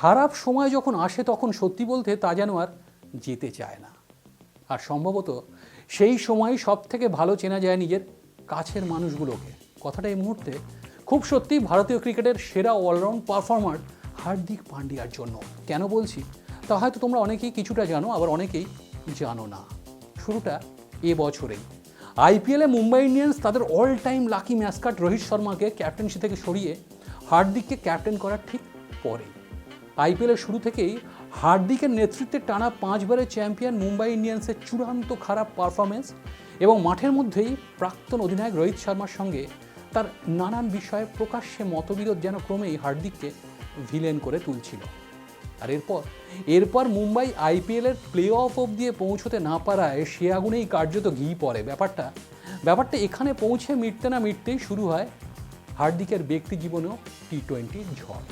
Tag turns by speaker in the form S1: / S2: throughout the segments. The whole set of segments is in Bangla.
S1: খারাপ সময় যখন আসে তখন সত্যি বলতে তা যেন আর যেতে চায় না। আর সম্ভবত সেই সময় সব থেকে ভালো চেনা যায় নিজের কাছের মানুষগুলোকে। কথাটা এই মুহূর্তে খুব সত্যি ভারতীয় ক্রিকেটের সেরা অলরাউন্ড পারফর্মার হার্দিক পান্ডিয়ার জন্য। কেন বলছি? তা হয়তো তোমরা অনেকেই কিছুটা জানো, আবার অনেকেই জানো না। শুরুটা এ বছরেই। আইপিএলে মুম্বাই ইন্ডিয়ান্স তাদের all time lucky mascot Rohit শর্মাকে captaincy থেকে সরিয়ে হার্দিককে ক্যাপ্টেন করার ঠিক পরে আইপিএলের শুরু থেকেই হার্দিকের নেতৃত্বে টানা পাঁচবারের চ্যাম্পিয়ন মুম্বাই ইন্ডিয়ান্সের চূড়ান্ত খারাপ পারফরমেন্স এবং মাঠের মধ্যেই প্রাক্তন অধিনায়ক রোহিত শর্মার সঙ্গে তার নানান বিষয়ে প্রকাশ্যে মতবিরোধ যেন ক্রমেই হার্দিককে ভিলেন করে তুলছিল। আর এরপর এরপর মুম্বাই আইপিএলের প্লে অফ দিয়ে পৌঁছতে না পারায় সে আগুনেই কার্যত ঘি পড়ে। ব্যাপারটা ব্যাপারটা এখানে পৌঁছে মিটতে না মিটতেই শুরু হয় হার্দিকের ব্যক্তি জীবনেও টি টোয়েন্টি ঝড়।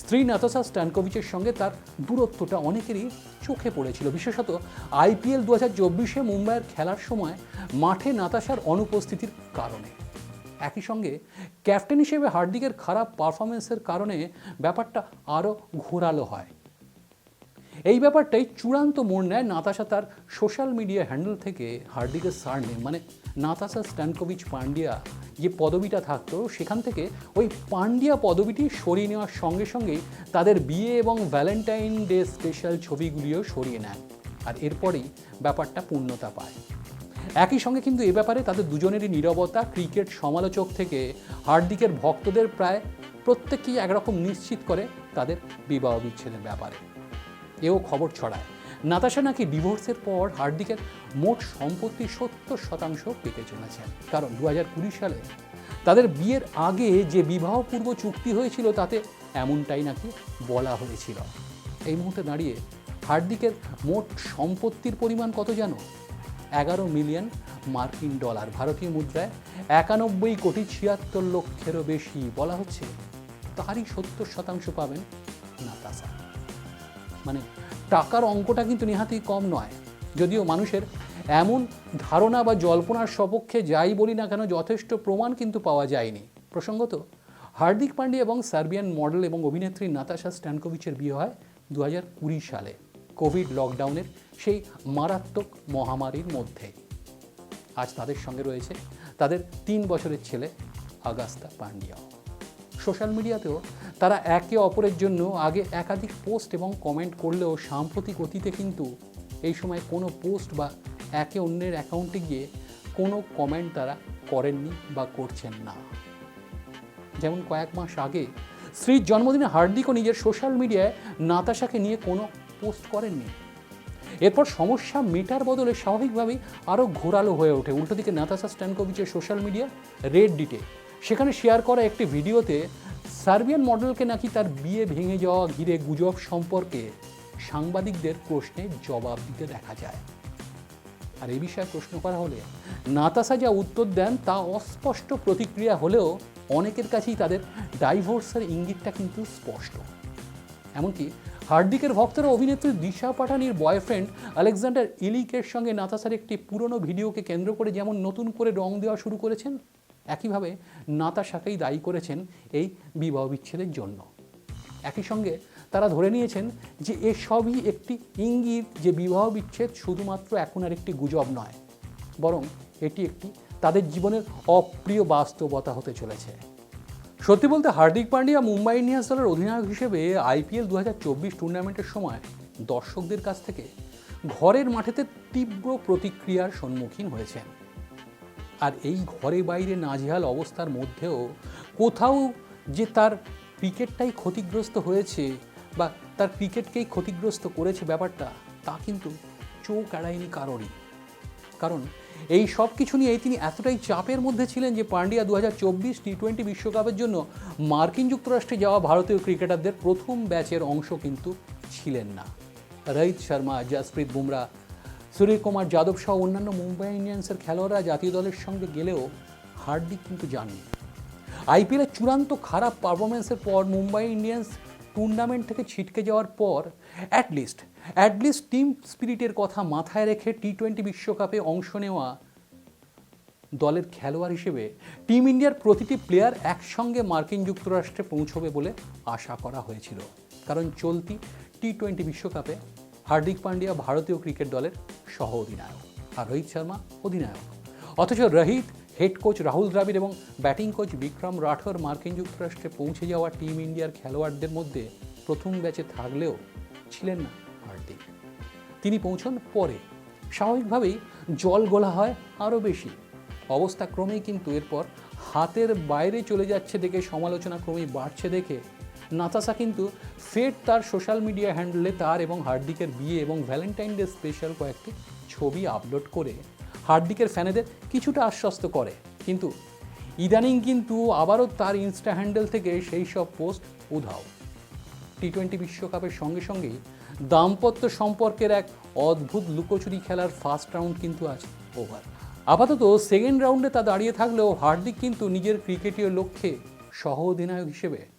S1: স্ত্রী নাতাসা স্ট্যানকোভিচের সঙ্গে তার দূরত্বটা অনেকেরই চোখে পড়েছিল। বিশেষত আইপিএল দু হাজার চব্বিশে মুম্বাইয়ের খেলার সময় মাঠে নাতাশার অনুপস্থিতির কারণে। একই সঙ্গে ক্যাপ্টেন হিসেবে হার্দিকের খারাপ পারফরমেন্সের কারণে ব্যাপারটা আরও ঘোরালো হয়। এই ব্যাপারটাই চূড়ান্ত মোড় নেয় নাতাশা তার সোশ্যাল মিডিয়া হ্যান্ডেল থেকে হার্দিকের সারনেম মানে নাতাশা স্ট্যানকোভিচ পান্ডিয়া যে পদবিটা থাকতো, সেখান থেকে ওই পান্ডিয়া পদবিটি সরিয়ে নেওয়ার সঙ্গে সঙ্গেই তাদের বিয়ে এবং ভ্যালেন্টাইন ডে স্পেশাল ছবিগুলিও সরিয়ে নেয় আর এরপরেই ব্যাপারটা পূর্ণতা পায়। একই সঙ্গে কিন্তু এ ব্যাপারে তাদের দুজনেরই নীরবতা, ক্রিকেট সমালোচক থেকে হার্দিকের ভক্তদের প্রায় প্রত্যেকেই একরকম নিশ্চিত করে তাদের বিবাহ বিচ্ছেদের ব্যাপারে। এও খবর ছড়ায়। নাতাশা নাকি ডিভোর্সের পর হার্দিকের মোট সম্পত্তি সত্তর শতাংশ পেতে চলেছেন কারণ দু সালে তাদের বিয়ের আগে যে বিবাহপূর্ব চুক্তি হয়েছিল তাতে এমনটাই নাকি বলা হয়েছিল। এই মুহূর্তে দাঁড়িয়ে হার্দিকের মোট সম্পত্তির পরিমাণ কত জানো? এগারো মিলিয়ন মার্কিন ডলার। ভারতীয় মুদ্রায় একানব্বই কোটি ছিয়াত্তর লক্ষেরও বেশি বলা হচ্ছে। তারই সত্তর শতাংশ পাবেন নাতাশা। মানে টাকার অঙ্কটা কিন্তু নেহাতেই কম নয়। যদিও মানুষের এমন ধারণা বা জল্পনার সপক্ষে যাই বলি না কেন যথেষ্ট প্রমাণ কিন্তু পাওয়া যায়নি। প্রসঙ্গত, হার্দিক পান্ডে এবং সার্বিয়ান মডেল এবং অভিনেত্রী নাতাশা স্ট্যানকোভিচের বিয়ে হয় দু হাজার কুড়ি সালে, কোভিড লকডাউনের সেই মারাত্মক মহামারীর মধ্যে। আজ তাদের সঙ্গে রয়েছে তাদের তিন বছরের ছেলে আগাস্তা পান্ডিয়াও সোশ্যাল মিডিয়াতেও তারা একে অপরের জন্য আগে একাধিক পোস্ট এবং কমেন্ট করলেও সাম্প্রতিক অতীতে কিন্তু এই সময় কোনো পোস্ট বা একে অন্যের অ্যাকাউন্টে গিয়ে কোনো কমেন্ট তারা করেননি বা করছেন না। যেমন কয়েক মাস আগে স্ত্রীর জন্মদিনে হার্দিকও নিজের সোশ্যাল মিডিয়ায় নাতাশাকে নিয়ে কোনো পোস্ট করেননি। এরপর সমস্যা মেটার বদলে স্বাভাবিকভাবেই আরও ঘোরালো হয়ে ওঠে। উল্টো দিকে নাতাশা স্ট্যানকোভিচের সোশ্যাল মিডিয়া রেড ডিটে। সেখানে শেয়ার করা একটি ভিডিওতে সার্বিয়ান মডেলকে নাকি তার বিয়ে ভেঙে যাওয়া ঘিরে গুজব সম্পর্কে সাংবাদিকদের প্রশ্নের জবাব দিতে দেখা যায়। আর এ বিষয়ে প্রশ্ন করা হলে নাতাসা যা উত্তর দেন তা অস্পষ্ট প্রতিক্রিয়া হলেও অনেকের কাছেই তাদের ডাইভোর্সের ইঙ্গিতটা কিন্তু স্পষ্ট। এমনকি হার্দিকের ভক্তরা অভিনেত্রী দিশা পাঠানির বয়ফ্রেন্ড আলেকজান্ডার ইলিকের সঙ্গে নাতাসার একটি পুরনো ভিডিওকে কেন্দ্র করে যেমন নতুন করে রং দেওয়া শুরু করেছেন একইভাবে নাতাশাকেই দায়ী করেছেন এই বিবাহ বিচ্ছেদের জন্য। একই সঙ্গে তারা ধরে নিয়েছেন যে এসবই একটি ইঙ্গিত যে বিবাহ বিচ্ছেদ শুধুমাত্র এখন আর একটি গুজব নয়, বরং এটি একটি তাদের জীবনের অপ্রিয় বাস্তবতা হতে চলেছে। সত্যি বলতে হার্দিক পান্ডিয়া মুম্বাই ইন্ডিয়ান্স দলের অধিনায়ক হিসেবে আইপিএল দু হাজার চব্বিশ টুর্নামেন্টের সময় দর্শকদের কাছ থেকে ঘরের মাঠেতে তীব্র প্রতিক্রিয়ার সম্মুখীন হয়েছেন। আর এই ঘরে বাইরে নাজেহাল অবস্থার মধ্যেও কোথাও যে তার ক্রিকেটটাই ক্ষতিগ্রস্ত হয়েছে বা তার ক্রিকেটকেই ক্ষতিগ্রস্ত করেছে ব্যাপারটা, তা কিন্তু চোখ এড়ায়নি কারোরই। কারণ এই সব কিছু নিয়ে তিনি এতটাই চাপের মধ্যে ছিলেন যে পান্ডিয়া দু হাজার চব্বিশ টি টোয়েন্টি বিশ্বকাপের জন্য মার্কিন যুক্তরাষ্ট্রে যাওয়া ভারতীয় ক্রিকেটারদের প্রথম ব্যাচের অংশ কিন্তু ছিলেন না। রোহিত শর্মা, জাসপ্রীত বুমরা সূর্যকুমার যাদব সহ অন্যান্য মুম্বাই ইন্ডিয়ান্সের খেলোয়াড়রা জাতীয় দলের সঙ্গে গেলেও হার্দিক কিন্তু যাননি আইপিএলের চূড়ান্ত খারাপ পারফরমেন্সের পর মুম্বাই ইন্ডিয়ান্স টুর্নামেন্ট থেকে ছিটকে যাওয়ার পর অ্যাটলিস্ট অ্যাটলিস্ট টিম স্পিরিটের কথা মাথায় রেখে টি টোয়েন্টি বিশ্বকাপে অংশ নেওয়া দলের খেলোয়াড় হিসেবে টিম ইন্ডিয়ার প্রতিটি প্লেয়ার একসঙ্গে মার্কিন যুক্তরাষ্ট্রে পৌঁছবে বলে আশা করা হয়েছিল। কারণ চলতি টি টোয়েন্টি বিশ্বকাপে হার্দিক পান্ডিয়া ভারতীয় ক্রিকেট দলের সহ অধিনায়ক। আর রোহিত শর্মা অধিনায়ক। অথচ রোহিত হেড কোচ রাহুল দ্রাবিড় এবং ব্যাটিং কোচ বিক্রম রাঠোর মার্কিন যুক্তরাষ্ট্রে পৌঁছে যাওয়া টিম ইন্ডিয়ার খেলোয়াড়দের মধ্যে প্রথম ব্যাচে থাকলেও ছিলেন না হার্দিক। তিনি পৌঁছন পরে স্বাভাবিকভাবেই জল গোলা হয় আরও বেশি। অবস্থা ক্রমেই কিন্তু এরপর হাতের বাইরে চলে যাচ্ছে দেখে সমালোচনা ক্রমেই বাড়ছে দেখে নাতাসা কিন্তু ফের তার সোশ্যাল মিডিয়া হ্যান্ডেলে তার এবং হার্দিকের বিয়ে এবং ভ্যালেন্টাইন ডে স্পেশাল কয়েকটি ছবি আপলোড করে হার্দিকের ফ্যানেদের কিছুটা আশ্বস্ত করে। কিন্তু ইদানিং কিন্তু আবারও তার ইনস্টা হ্যান্ডেল থেকে সেই সব পোস্ট উধাও। টি টোয়েন্টি বিশ্বকাপের সঙ্গে সঙ্গেই দাম্পত্য সম্পর্কের এক অদ্ভুত লুকোচুরি খেলার ফার্স্ট রাউন্ড কিন্তু আজ ওভার আপাতত সেকেন্ড রাউন্ডে তা দাঁড়িয়ে থাকলেও হার্দিক কিন্তু নিজের ক্রিকেটীয় লক্ষ্যে সহ অধিনায়ক হিসেবে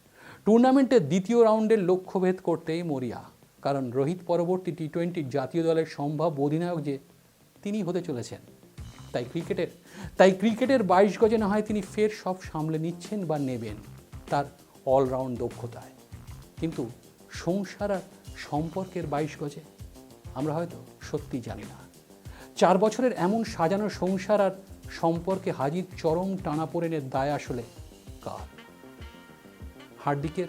S1: টুর্নামেন্টের দ্বিতীয় রাউন্ডের লক্ষ্যভেদ করতেই মরিয়া। কারণ রোহিত পরবর্তী টি টোয়েন্টির জাতীয় দলের সম্ভাব্য অধিনায়ক যে, তিনি হতে চলেছেন। তাই ক্রিকেটের তাই ক্রিকেটের বাইশ গজে না হয় তিনি ফের সব সামলে নিচ্ছেন বা নেবেন তার অলরাউন্ড দক্ষতায়। কিন্তু সংসার আর সম্পর্কের বাইশ গজে আমরা হয়তো সত্যি জানি না। চার বছরের এমন সাজানো সংসার আর সম্পর্কে হাজির চরম টানাপোড়েনের দায় আসলে কার? হার্দিকের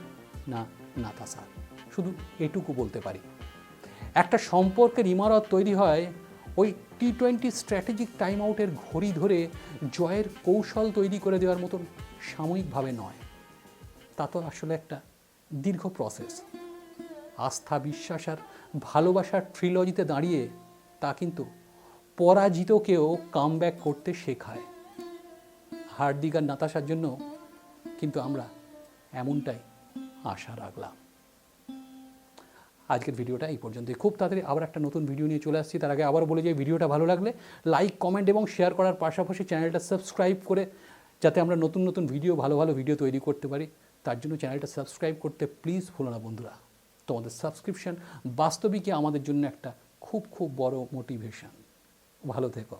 S1: না নাতাসার শুধু এটুকু বলতে পারি। একটা সম্পর্কের ইমারত তৈরি হয় ওই টি টোয়েন্টি স্ট্র্যাটেজিক টাইম আউটের ঘড়ি ধরে জয়ের কৌশল তৈরি করে দেওয়ার মতন সাময়িকভাবে নয়। তা তো আসলে একটা দীর্ঘ প্রসেস আস্থা, বিশ্বাস আর ভালোবাসার ট্রিলজিতে দাঁড়িয়ে তা কিন্তু পরাজিতকেও কাম করতে শেখায়। হার্দিক আর নাতাশার জন্য কিন্তু আমরা এমনটাই আশা রাখলাম। আজকের ভিডিওটা এই পর্যন্ত খুব তাড়াতাড়ি আবার একটা নতুন ভিডিও নিয়ে চলে আসছি। তার আগে আবার বলে যাই ভিডিওটা ভালো লাগলে লাইক, কমেন্ট এবং শেয়ার করার পাশাপাশি চ্যানেলটা সাবস্ক্রাইব করে যাতে আমরা নতুন নতুন ভিডিও, ভালো ভালো ভিডিও তৈরি করতে পারি। তার জন্য চ্যানেলটা সাবস্ক্রাইব করতে প্লিজ ভুলো না বন্ধুরা। তোমাদের সাবস্ক্রিপশন বাস্তবিকই আমাদের জন্য একটা খুব খুব বড় মোটিভেশন ভালো থেকো।